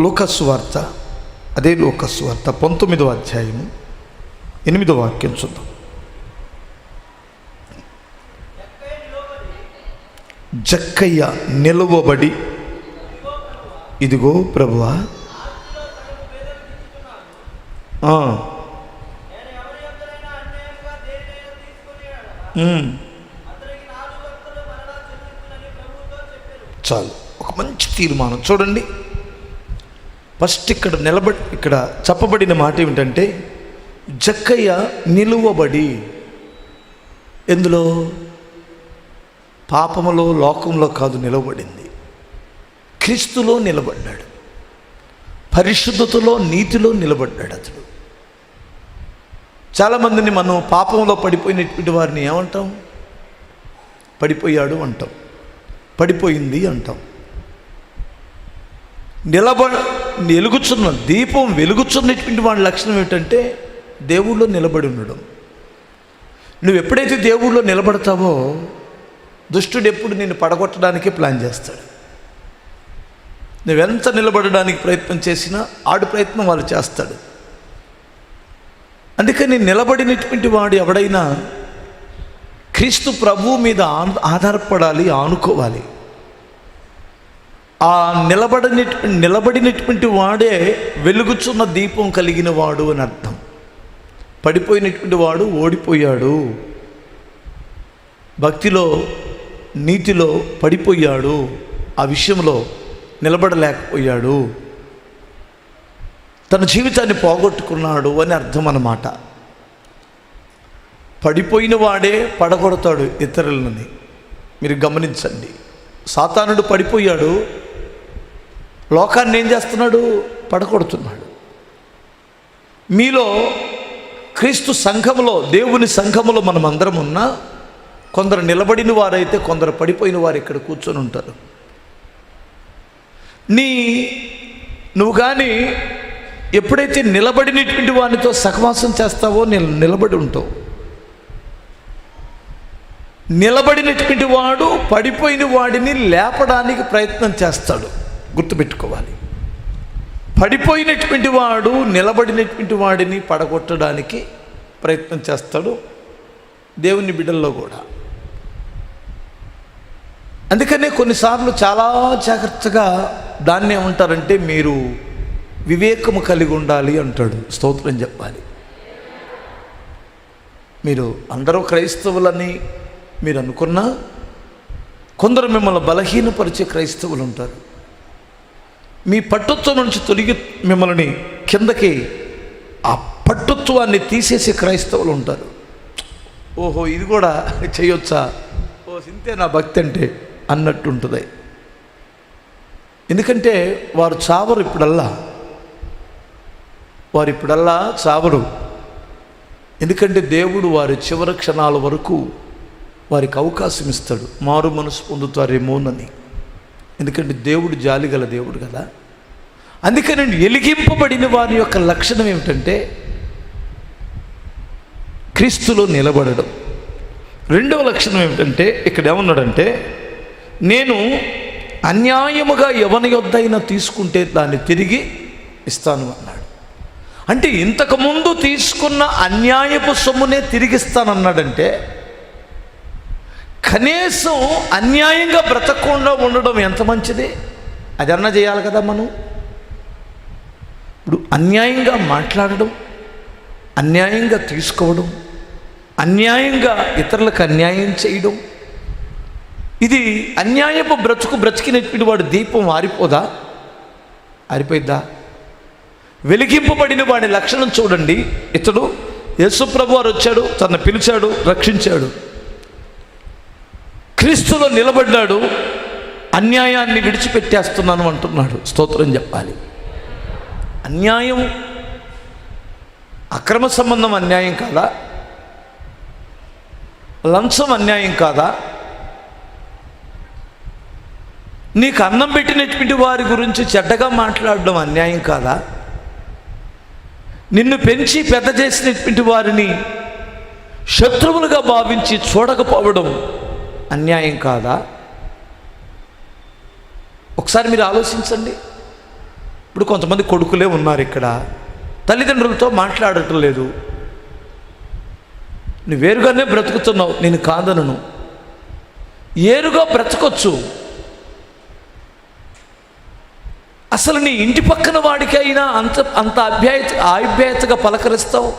లోకస్వార్త వార్త అదే లోకస్వార్త వార్త పంతొమ్మిదవ అధ్యాయము ఎనిమిదవ వాక్యం చూద్దాం. జక్కయ్య నిలువబడి ఇదిగో ప్రభువా చాలు ఒక మంచి తీర్మానం చూడండి. ఫస్ట్ ఇక్కడ నిలబడి ఇక్కడ చెప్పబడిన మాట ఏమిటంటే జక్కయ్య నిలువబడి ఎందులో? పాపములో లోకంలో కాదు నిలబడింది క్రీస్తులో నిలబడ్డాడు. పరిశుద్ధతలో నీతిలో నిలబడ్డాడు అతడు. చాలామందిని మనం పాపంలో పడిపోయినటువంటి వారిని ఏమంటాం? పడిపోయాడు అంటాం. పడిపోయింది అంటాం. నిలబ వెలుగుచున్న దీపం వెలుగుచున్నటువంటి వాడి లక్షణం ఏంటంటే దేవుళ్ళో నిలబడి ఉండడం. నువ్వు ఎప్పుడైతే దేవుళ్ళో నిలబడతావో దుష్టుడు ఎప్పుడు నిన్ను పడగొట్టడానికే ప్లాన్ చేస్తాడు. నువ్వెంత నిలబడడానికి ప్రయత్నం చేసినా ఆడు ప్రయత్నం వాళ్ళు చేస్తాడు. అందుకని నిలబడినటువంటి వాడు ఎవడైనా క్రీస్తు ప్రభువు మీద ఆధారపడాలి ఆనుకోవాలి. ఆ నిలబడిన నిలబడినటువంటి వాడే వెలుగుచున్న దీపం కలిగిన వాడు అని అర్థం. పడిపోయినటువంటి వాడు ఓడిపోయాడు. భక్తిలో నీతిలో పడిపోయాడు. ఆ విషయంలో నిలబడలేకపోయాడు. తన జీవితాన్ని పోగొట్టుకున్నాడు అని అర్థం అన్నమాట పడిపోయిన వాడే పడగొడతాడు ఇతరులని. మీరు గమనించండి. సాతానుడు పడిపోయాడు లోకాన్ని ఏం చేస్తున్నాడు? పడగొడుతున్నాడు. మీలో క్రీస్తు సంఘములో దేవుని సంఘములో మనం అందరం ఉన్నా కొందరు నిలబడిన వారైతే కొందరు పడిపోయిన వారు ఇక్కడ కూర్చొని ఉంటారు. నీ నువ్వు కానీ ఎప్పుడైతే నిలబడినటువంటి వానితో సహవాసం చేస్తావో నేను నిలబడి ఉంటావు. నిలబడినటువంటి వాడు పడిపోయిన వాడిని లేపడానికి ప్రయత్నం చేస్తాడు. గుర్తుపెట్టుకోవాలి. పడిపోయినటువంటి వాడు నిలబడినటువంటి వాడిని పడగొట్టడానికి ప్రయత్నం చేస్తాడు దేవుని బిడ్డల్లో కూడా. అందుకనే కొన్నిసార్లు చాలా జాగ్రత్తగా దాన్ని ఏమంటారంటే మీరు వివేకము కలిగి ఉండాలి అంటాడు. స్తోత్రం చెప్పాలి. మీరు అందరూ క్రైస్తవులని మీరు అనుకున్నా కొందరు మిమ్మల్ని బలహీనపరిచే క్రైస్తవులు ఉంటారు. మీ పట్టుత్వం నుంచి తొలగి మిమ్మల్ని కిందకి ఆ పట్టుత్వాన్ని తీసేసే క్రైస్తవులు ఉంటారు. ఓహో ఇది కూడా చేయొచ్చా? ఓ సింతే నా భక్తి అంటే అన్నట్టు ఉంటుంది. ఎందుకంటే వారు చావరు ఇప్పుడల్లా. వారు ఇప్పుడల్లా చావరు. ఎందుకంటే దేవుడు వారి చివరి క్షణాల వరకు వారికి అవకాశం ఇస్తాడు. మారు మనసు పొందుతారేమోనని. ఎందుకంటే దేవుడు జాలిగల దేవుడు కదా. అందుకని ఎలిగింపబడిన వారి యొక్క లక్షణం ఏమిటంటే క్రీస్తులో నిలబడడం. రెండవ లక్షణం ఏమిటంటే ఇక్కడ ఏమన్నాడంటే నేను అన్యాయముగా ఎవరి యొద్దైనా తీసుకుంటే దాన్ని తిరిగి ఇస్తాను అన్నాడు. అంటే ఇంతకుముందు తీసుకున్న అన్యాయపు సొమ్మునే తిరిగిస్తానన్నాడంటే కనీసం అన్యాయంగా బ్రతకకుండా ఉండడం ఎంత మంచిది? అదన్నా చేయాలి కదా మనం. ఇప్పుడు అన్యాయంగా మాట్లాడడం అన్యాయంగా తీసుకోవడం అన్యాయంగా ఇతరులకు అన్యాయం చేయడం ఇది అన్యాయపు బ్రతుకు బ్రతికినటువంటి వాడు దీపం ఆరిపోదా? ఆరిపోయిద్దా? వెలిగింపబడిన వాడి లక్షణం చూడండి. ఇతడు యేసుప్రభు వారు వచ్చాడు తన పిలిచాడు రక్షించాడు. క్రీస్తులో నిలబడ్డాడు అన్యాయాన్ని విడిచిపెట్టేస్తున్నాను అంటున్నాడు. స్తోత్రం చెప్పాలి. అన్యాయం అక్రమ సంబంధం అన్యాయం కాదా? లంచం అన్యాయం కాదా? నీకు అన్నం పెట్టినటువంటి వారి గురించి చెడ్డగా మాట్లాడడం అన్యాయం కాదా? నిన్ను పెంచి పెద్ద చేసినటువంటి వారిని శత్రువులుగా భావించి చూడకపోవడం అన్యాయం కాదా? ఒకసారి మీరు ఆలోచించండి. ఇప్పుడు కొంతమంది కొడుకులే ఉన్నారు ఇక్కడ. తల్లిదండ్రులతో మాట్లాడటం లేదు. నువ్వు వేరుగానే బ్రతుకుతున్నావు నేను కాదనను. ఏరుగా బ్రతకొచ్చు. అసలు నీ ఇంటి పక్కన వాడికి అయినా అంత అంత అభ్యాయత ఆభ్యాయతగా పలకరిస్తావు?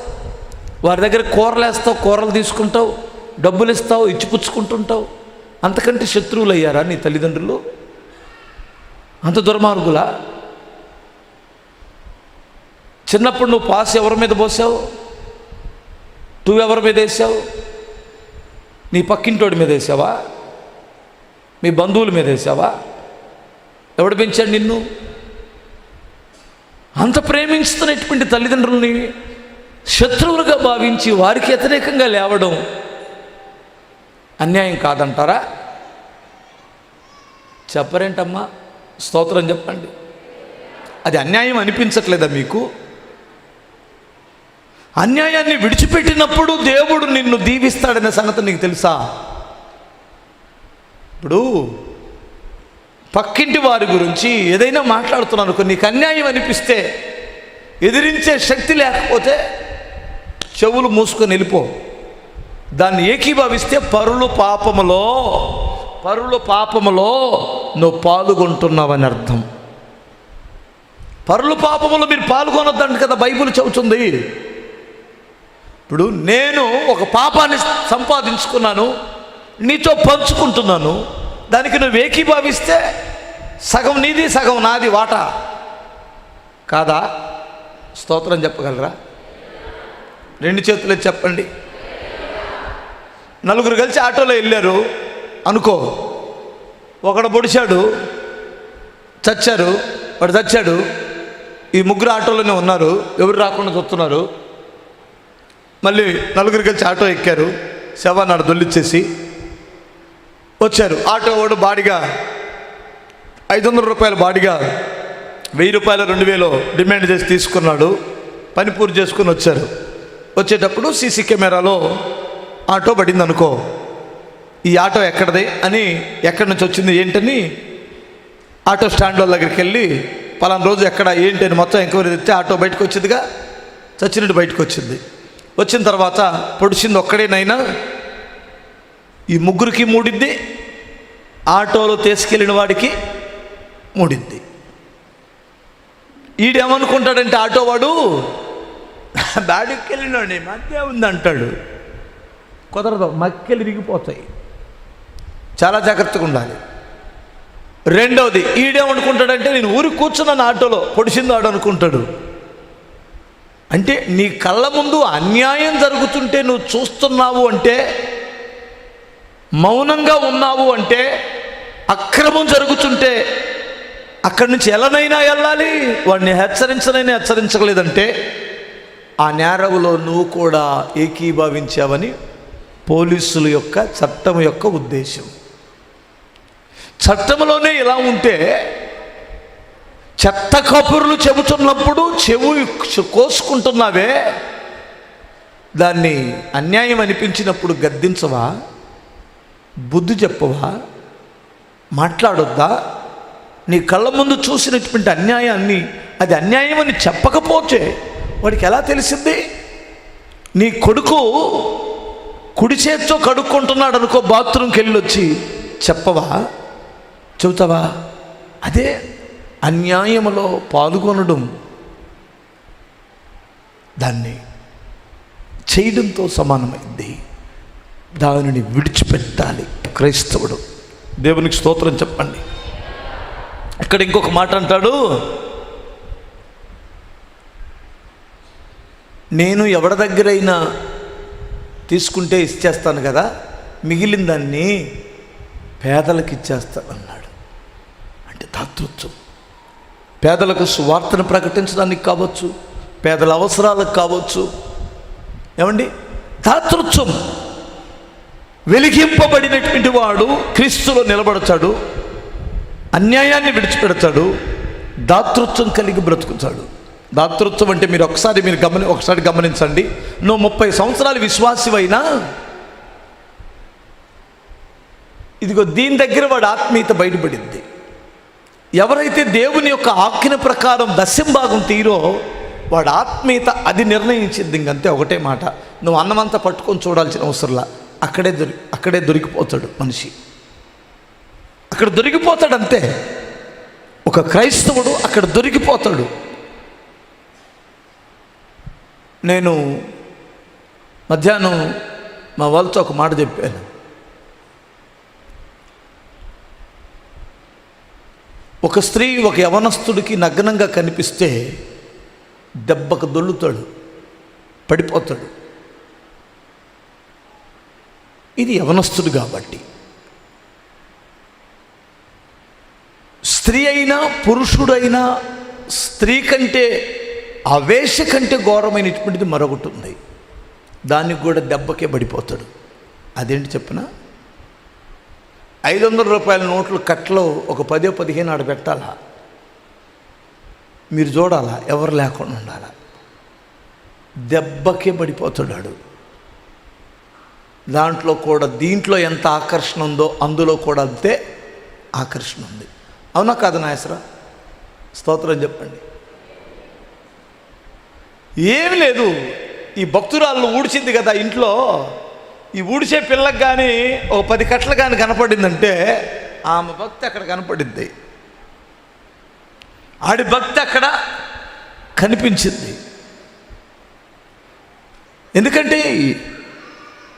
వారి దగ్గర కూరలేస్తావు కూరలు తీసుకుంటావు డబ్బులు ఇస్తావు ఇచ్చిపుచ్చుకుంటుంటావు? అంతకంటే శత్రువులు అయ్యారా నీ తల్లిదండ్రులు? అంత దుర్మార్గులా? చిన్నప్పుడు నువ్వు పాస్ ఎవరి మీద పోసావు? టూ ఎవరి మీద వేసావు? నీ పక్కింటోడి మీద వేసావా? మీ బంధువుల మీద వేసావా? ఎవడు పెంచాడు నిన్ను? అంత ప్రేమించుతున్నటువంటి తల్లిదండ్రుల్ని శత్రువులుగా భావించి వారికి వ్యతిరేకంగా లేవడం అన్యాయం కాదంటారా? చెప్పరేంటమ్మా? స్తోత్రం చెప్పండి. అది అన్యాయం అనిపించట్లేదా మీకు? అన్యాయాన్ని విడిచిపెట్టినప్పుడు దేవుడు నిన్ను దీవిస్తాడనే సంగతి నీకు తెలుసా? ఇప్పుడు పక్కింటి వారి గురించి ఏదైనా మాట్లాడుతున్నాను అనుకో నీకు అన్యాయం అనిపిస్తే ఎదిరించే శక్తి లేకపోతే చెవులు మూసుకొని వెళ్ళిపో. దాన్ని ఏకీభవిస్తే పరులు పాపములో పరులు పాపములో నువ్వు పాల్గొంటున్నావని అర్థం. పరులు పాపములు మీరు పాల్గొనొద్దంట కదా బైబిల్ చెబుతుంది. ఇప్పుడు నేను ఒక పాపాన్ని సంపాదించుకున్నాను నీతో పంచుకుంటున్నాను దానికి నువ్వు ఏకీభావిస్తే సగం నీది సగం నాది వాటా. కాదా? స్తోత్రం చెప్పగలరా? రెండు చేతులే చెప్పండి. నలుగురు కలిసి ఆటోలో వెళ్ళారు. అనుకో ఒకడు పొడిచాడు చచ్చారు వాడు చచ్చాడు. ఈ ముగ్గురు ఆటోలోనే ఉన్నారు ఎవరు రాకుండా చూస్తున్నారు. మళ్ళీ నలుగురు కలిసి ఆటో ఎక్కారు శవాన్ని ఆడ దొల్లిచ్చేసి వచ్చారు. ఆటో వాడు బాడిగా ఐదు వందల రూపాయల బాడిగా వెయ్యి రూపాయలు రెండు వేలు డిమాండ్ చేసి తీసుకున్నాడు. పని పూర్తి చేసుకుని వచ్చారు. వచ్చేటప్పుడు సీసీ కెమెరాలో ఆటో పడింది అనుకో ఈ ఆటో ఎక్కడిది అని ఎక్కడి నుంచి వచ్చింది ఏంటని ఆటో స్టాండ్ వాళ్ళ దగ్గరికి వెళ్ళి పలానా రోజు ఎక్కడ ఏంటి అని మొత్తం ఎంక్వైరీ తెస్తే ఆటో బయటకు వచ్చిందిగా చచ్చినట్టు బయటకు వచ్చింది. వచ్చిన తర్వాత పొడిచింది ఒక్కడేనైనా ఈ ముగ్గురికి మూడింది ఆటోలో తీసుకెళ్ళిన వాడికి మూడిద్ది. ఈడేమనుకుంటాడంటే ఆటో వాడు బాడికి వెళ్ళినోడి మధ్య ఉంది అంటాడు కుదరదు మక్కెలు విరిగిపోతాయి. చాలా జాగ్రత్తగా ఉండాలి. రెండవది ఈడేమనుకుంటాడంటే నేను ఊరి కూర్చున్నాను ఆటోలో పొడిచిందాడు అనుకుంటాడు. అంటే నీ కళ్ళ ముందు అన్యాయం జరుగుతుంటే నువ్వు చూస్తున్నావు అంటే మౌనంగా ఉన్నావు అంటే అక్రమం జరుగుతుంటే అక్కడి నుంచి ఎలానైనా వెళ్ళాలి వాడిని హెచ్చరించనైనా హెచ్చరించలేదంటే ఆ నేరవులో నువ్వు కూడా ఏకీభవించావని పోలీసుల యొక్క చట్టం యొక్క ఉద్దేశం. చట్టంలోనే ఇలా ఉంటే చెత్త కబుర్లు చెబుతున్నప్పుడు చెవు కోసుకుంటున్నావే. దాన్ని అన్యాయం అనిపించినప్పుడు గద్దించవా? బుద్ధి చెప్పవా? మాట్లాడొద్దా? నీ కళ్ళ ముందు చూసినటువంటి అన్యాయాన్ని అది అన్యాయం అని చెప్పకపోతే వాడికి ఎలా తెలిసింది? నీ కొడుకు కుడి చేత్తో కడుక్కుంటున్నాడు అనుకో బాత్రూమ్కి వెళ్ళి వచ్చి చెప్పవా? చెబుతావా? అదే అన్యాయములో పాల్గొనడం. దాన్ని చేయడంతో సమానమైంది. దానిని విడిచిపెట్టాలి క్రైస్తవుడు. దేవునికి స్తోత్రం చెప్పండి. ఇక్కడ ఇంకొక మాట అంటాడు. నేను ఎవరి దగ్గరైనా తీసుకుంటే ఇచ్చేస్తాను కదా మిగిలిన దాన్ని పేదలకు ఇచ్చేస్తాను అన్నాడు. అంటే దాతృత్వం. పేదలకు సువార్తను ప్రకటించడానికి కావచ్చు పేదల అవసరాలకు కావచ్చు. ఏమండి? దాతృత్వం. వెలిగింపబడినటువంటి వాడు క్రీస్తులో నిలబడతాడు అన్యాయాన్ని విడిచిపెడతాడు దాతృత్వం కలిగి బ్రతుకుతాడు. దాతృత్వం అంటే మీరు ఒకసారి మీరు గమని ఒకసారి గమనించండి. నువ్వు ముప్పై సంవత్సరాలు విశ్వాసివైనా ఇదిగో దీని దగ్గర వాడు ఆత్మీయత బయటపడింది. ఎవరైతే దేవుని యొక్క ఆజ్ఞ ప్రకారం దశం భాగం తీరో వాడు ఆత్మీయత అది నిర్ణయించింది ఇంకంతే ఒకటే మాట. నువ్వు అన్నమంతా పట్టుకొని చూడాల్సిన అవసరంలా అక్కడే దొరి అక్కడే దొరికిపోతాడు మనిషి. అక్కడ దొరికిపోతాడు అంతే ఒక క్రైస్తవుడు అక్కడ దొరికిపోతాడు. నేను మధ్యాహ్నం మా వాళ్ళతో ఒక మాట చెప్పాను. ఒక స్త్రీ ఒక యవనస్తుడికి నగ్నంగా కనిపిస్తే దెబ్బకు దొల్లుతాడు పడిపోతాడు. ఇది యవనస్తుడు కాబట్టి. స్త్రీ అయినా పురుషుడైనా స్త్రీ కంటే అవేశ కంటే ఘోరమైనటువంటిది మరొకటి ఉంది. దానికి కూడా దెబ్బకే పడిపోతాడు. అదేంటి చెప్పిన? ఐదు వందల రూపాయల నోట్లు కట్టలో ఒక పదో పదిహేను ఆడ పెట్టాలా? మీరు చూడాలా ఎవరు లేకుండా ఉండాలా? దెబ్బకే పడిపోతాడు దాంట్లో కూడా దీంట్లో ఎంత ఆకర్షణ ఉందో అందులో కూడా అంతే ఆకర్షణ ఉంది. అవునా కాదు నాయసరా? స్తోత్రం చెప్పండి. ఏమి లేదు. ఈ భక్తురాళ్ళు ఊడిచింది కదా ఇంట్లో. ఈ ఊడిచే పిల్లకి కానీ ఒక పది కట్టలు కానీ కనపడిందంటే ఆమె భక్తి అక్కడ కనపడింది. ఆడి భక్తి అక్కడ కనిపించింది. ఎందుకంటే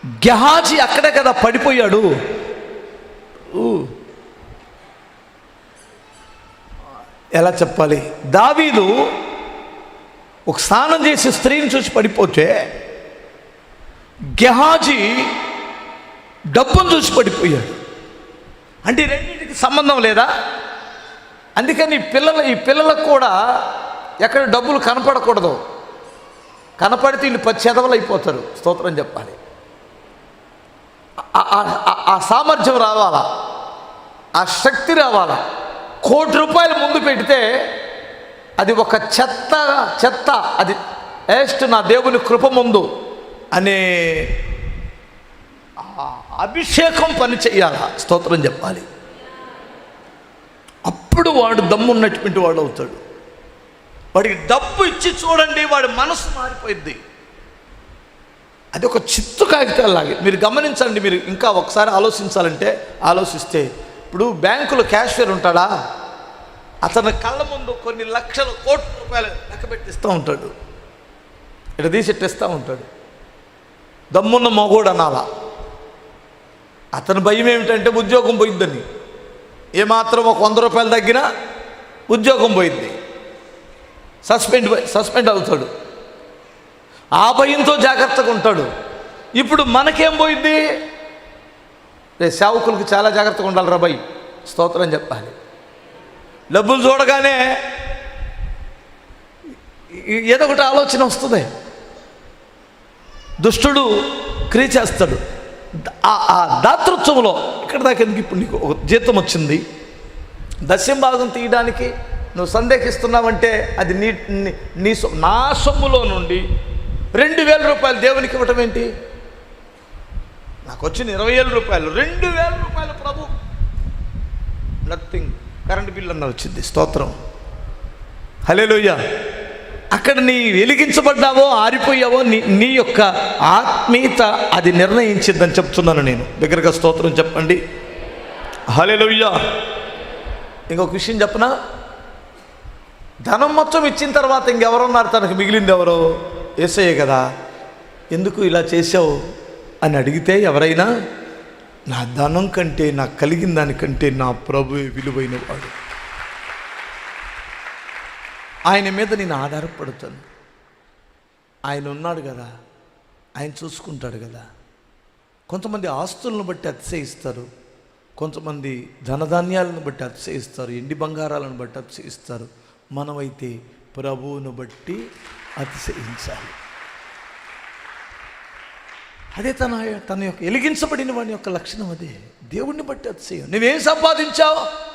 గెహాజీ అక్కడే కదా పడిపోయాడు. ఊ. ఎలా చెప్పాలి? దావీదు ఒక స్నానం చేసి స్త్రీని చూసి పడిపోతే గెహాజీ డబ్బును చూసి పడిపోయాడు. అంటే రెండింటికి సంబంధం లేదా? అందుకని ఈ పిల్లల ఈ పిల్లలకు కూడా ఎక్కడ డబ్బులు కనపడకూడదు. కనపడితే వీళ్ళు పచ్చెదవలు అయిపోతారు స్తోత్రం చెప్పాలి. ఆ- ఆ సామర్థ్యం రావాలా? ఆ శక్తి రావాలా? కోటి రూపాయలు ముందు పెడితే అది ఒక చెత్త చెత్త. అది ఏస్ట్ నా దేవుని కృప ముందు. అనే అభిషేకం పని చెయ్యాలా? స్తోత్రం చెప్పాలి. అప్పుడు వాడు దమ్మున్నటువంటి వాడు అవుతాడు. వాడికి డబ్బు ఇచ్చి చూడండి వాడి మనసు మారిపోయింది. అది ఒక చిత్తు కాగితాలాగే మీరు గమనించండి మీరు ఇంకా ఒకసారి ఆలోచించాలంటే ఆలోచిస్తే. ఇప్పుడు బ్యాంకులో క్యాషియర్ ఉంటాడా? అతని కళ్ళ ముందు కొన్ని లక్షల కోట్ల రూపాయలు లెక్క పెట్టిస్తూ ఉంటాడు. ఇటు తీసి ఇట్టిస్తూ ఉంటాడు. దమ్మున్న మగోడు అనాలా. అతని భయం ఏమిటంటే ఉద్యోగం పోయిద్దని ఏమాత్రం ఒక వంద రూపాయలు తగ్గినా ఉద్యోగం పోయింది. సస్పెండ్ సస్పెండ్ అవుతాడు. ఆ భయంతో జాగ్రత్తగా ఉంటాడు. ఇప్పుడు మనకేం పోయింది? రే సేవకులకు చాలా జాగ్రత్తగా ఉండాలి రా భయ్ స్తోత్రం చెప్పాలి. డబ్బులు చూడగానే ఏదో ఒకటి ఆలోచన వస్తుంది. దుష్టుడు క్రియ చేస్తాడు. ఆ- ఆ దాతృత్వంలో ఇక్కడ దాకా ఎందుకు ఇప్పుడు నీకు ఒక జీతం వచ్చింది? దశం భాగం తీయడానికి నువ్వు సందేహిస్తున్నావంటే అది నీ నీ- నా సొమ్ములో నుండి రెండు వేల రూపాయలు దేవునికి ఇవ్వటం ఏంటి? నాకు వచ్చిన ఇరవై వేల రూపాయలు. రెండు వేల రూపాయలు ప్రభు. నథింగ్ కరెంటు బిల్ అన్న వచ్చింది? స్తోత్రం. హలేలోయ అక్కడ నీ వెలిగించబడ్డావో ఆరిపోయావో నీ నీ యొక్క ఆత్మీయత అది నిర్ణయించిందని చెప్తున్నాను నేను. దగ్గరగా స్తోత్రం చెప్పండి. హలేలోయ ఇంకొక విషయం చెప్పనా? ధనం మొత్తం ఇచ్చిన తర్వాత ఇంకెవరున్నారు? తనకు మిగిలింది ఎవరో? ఏసయ్యే కదా. ఎందుకు ఇలా చేసావు అని అడిగితే ఎవరైనా నా ధనం కంటే నాకు కలిగిన దానికంటే నా ప్రభువే విలువైన వాడు ఆయన మీద నేను ఆధారపడుతాను. ఆయన ఉన్నాడు కదా ఆయన చూసుకుంటాడు కదా. కొంతమంది ఆస్తులను బట్టి అతిశయిస్తారు. కొంతమంది ధనధాన్యాలను బట్టి అతిశయిస్తారు. ఎండి బంగారాలను బట్టి అతిశయిస్తారు. మనమైతే ప్రభువును బట్టి అతిశయించాలి. అదే తన తన యొక్క వెలిగించబడిన వాడి యొక్క లక్షణం అదే. దేవుణ్ణి బట్టి అతిశయం. నువ్వేం సంపాదించావు?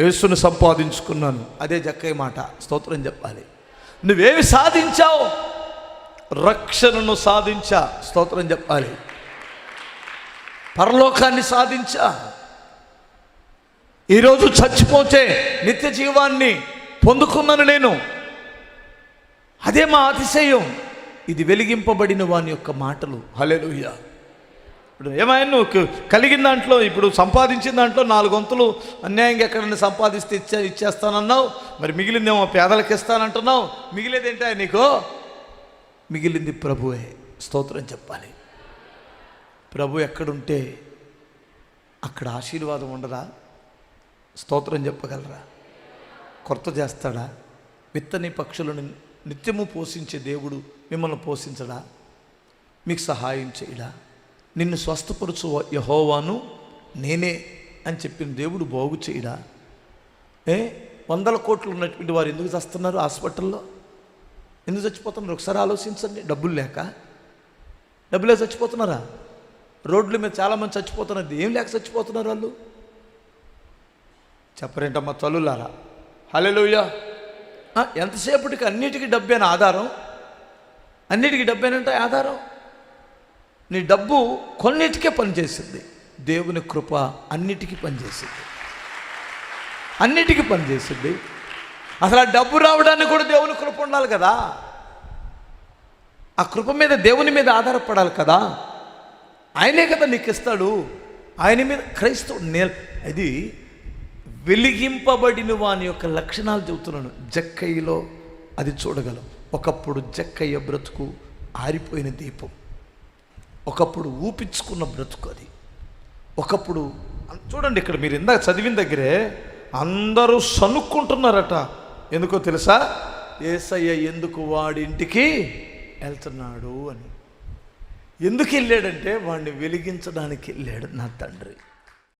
యేసును సంపాదించుకున్నాను. అదే జక్కయ్య మాట. స్తోత్రం చెప్పాలి. నువ్వేమి సాధించావు? రక్షణను సాధించా. స్తోత్రం చెప్పాలి. పరలోకాన్ని సాధించా. ఈరోజు చచ్చిపోతే నిత్య జీవాన్ని పొందుకున్నాను నేను. అదే మా అతిశయం. ఇది వెలిగింపబడిన వాని యొక్క మాటలు. హల్లెలూయా ఇప్పుడు ఏమైనా నువ్వు కలిగిన దాంట్లో ఇప్పుడు సంపాదించిన దాంట్లో నాలుగు వంతులు అన్యాయంగా ఎక్కడైనా సంపాదిస్తే ఇచ్చే ఇచ్చేస్తానన్నావు. మరి మిగిలిందేమో పేదలకు ఇస్తానంటున్నావు. మిగిలేదేంటా నీకు? మిగిలింది ప్రభువే. స్తోత్రం చెప్పాలి. ప్రభు ఎక్కడుంటే అక్కడ ఆశీర్వాదం ఉండదా? స్తోత్రం చెప్పగలరా? కొరత చేస్తాడా? విత్తని పక్షులను నిత్యము పోషించే దేవుడు మిమ్మల్ని పోషించడా? మీకు సహాయం చేయడా? నిన్ను స్వస్థపరచు యహోవాను నేనే అని చెప్పిన దేవుడు బాగు చేయడా? ఏ? వందల కోట్లు ఉన్నటువంటి వారు ఎందుకు చస్తున్నారు హాస్పిటల్లో? ఎందుకు చచ్చిపోతున్నారు? ఒకసారి ఆలోచించండి. డబ్బులు లేక? డబ్బులే చచ్చిపోతున్నారా? రోడ్ల మీద చాలామంది చచ్చిపోతున్నారు. ఏం లేక చచ్చిపోతున్నారు వాళ్ళు? చెప్పరేంటమ్మా తల్లులారా హలోయ ఎంతసేపటికి అన్నిటికీ డబ్బేనా ఆధారం? అన్నిటికీ డబ్బేనంటే ఆధారం? నీ డబ్బు కొన్నిటికే పనిచేసింది. దేవుని కృప అన్నిటికీ పనిచేసింది. అన్నిటికీ పనిచేసింది. అసలు ఆ డబ్బు రావడానికి కూడా దేవుని కృప ఉండాలి కదా? ఆ కృప మీద దేవుని మీద ఆధారపడాలి కదా? ఆయనే కదా నీకు ఇస్తాడు. ఆయన మీద క్రైస్తవు నే ఇది వెలిగింపబడిన వాని యొక్క లక్షణాలు చెబుతున్నాను. జక్కయ్యలో అది చూడగలం. ఒకప్పుడు జక్కయ్య బ్రతుకు ఆరిపోయిన దీపం. ఒకప్పుడు ఊపించుకున్న బ్రతుకు అది. ఒకప్పుడు చూడండి ఇక్కడ మీరు ఇందాక చదివిన దగ్గరే అందరూ సనుక్కుంటున్నారట. ఎందుకో తెలుసా? ఏసయ్య ఎందుకు వాడింటికి వెళ్తున్నాడు అని. ఎందుకు వెళ్ళాడంటే వాడిని వెలిగించడానికి వెళ్ళాడు నా తండ్రి.